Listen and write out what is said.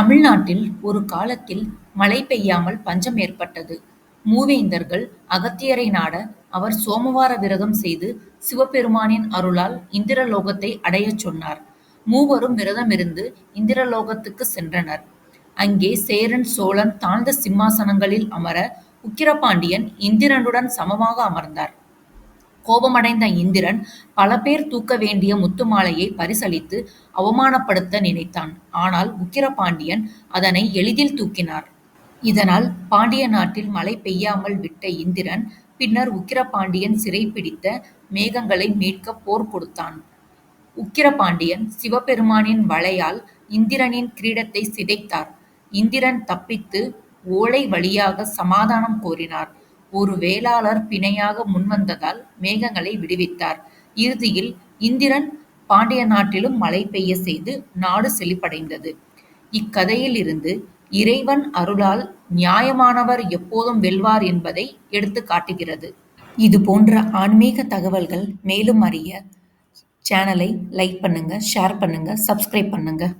தமிழ்நாட்டில் ஒரு காலத்தில் மழை பெய்யாமல் பஞ்சம் ஏற்பட்டது. மூவேந்தர்கள் அகத்தியரை நாட அவர் சோமவார விரதம் செய்து சிவபெருமானின் அருளால் இந்திரலோகத்தை அடையச் சொன்னார். மூவரும் விரதமிருந்து இந்திரலோகத்துக்குச் சென்றனர். அங்கே சேரன் சோழன் தாழ்ந்த சிம்மாசனங்களில் அமர உக்கிரபாண்டியன் இந்திரனுடன் சமமாக அமர்ந்தார். கோபமடைந்த இந்திரன் பல பேர் தூக்க வேண்டிய முத்துமாலையை பரிசளித்து அவமானப்படுத்த நினைத்தான். ஆனால் உக்கிரபாண்டியன் அதனை எளிதில் தூக்கினார். இதனால் பாண்டிய நாட்டில் மழை பெய்யாமல் விட்ட இந்திரன் பின்னர் உக்கிரபாண்டியன் சிறைபிடித்த மேகங்களை மீட்கப் போர் கொடுத்தான். உக்கிரபாண்டியன் சிவபெருமானின் வலையால் இந்திரனின் கிரீடத்தை சிதைத்தார். இந்திரன் தப்பித்து ஓலை வழியாக சமாதானம் கோரினார். ஒரு வேளாளர் பிணையாக முன்வந்ததால் மேகங்களை விடுவித்தார். இறுதியில் இந்திரன் பாண்டிய நாட்டிலும் மழை பெய்யச் செய்து நாடு செழிப்படைந்தது. இக்கதையிலிருந்து இறைவன் அருளால் நியாயமானவர் எப்போதும் வெல்வார் என்பதை எடுத்துக் காட்டுகிறது. இதுபோன்ற ஆன்மீக தகவல்கள் மேலும் அறிய சேனலை லைக் பண்ணுங்க, ஷேர் பண்ணுங்க, சப்ஸ்கிரைப் பண்ணுங்க.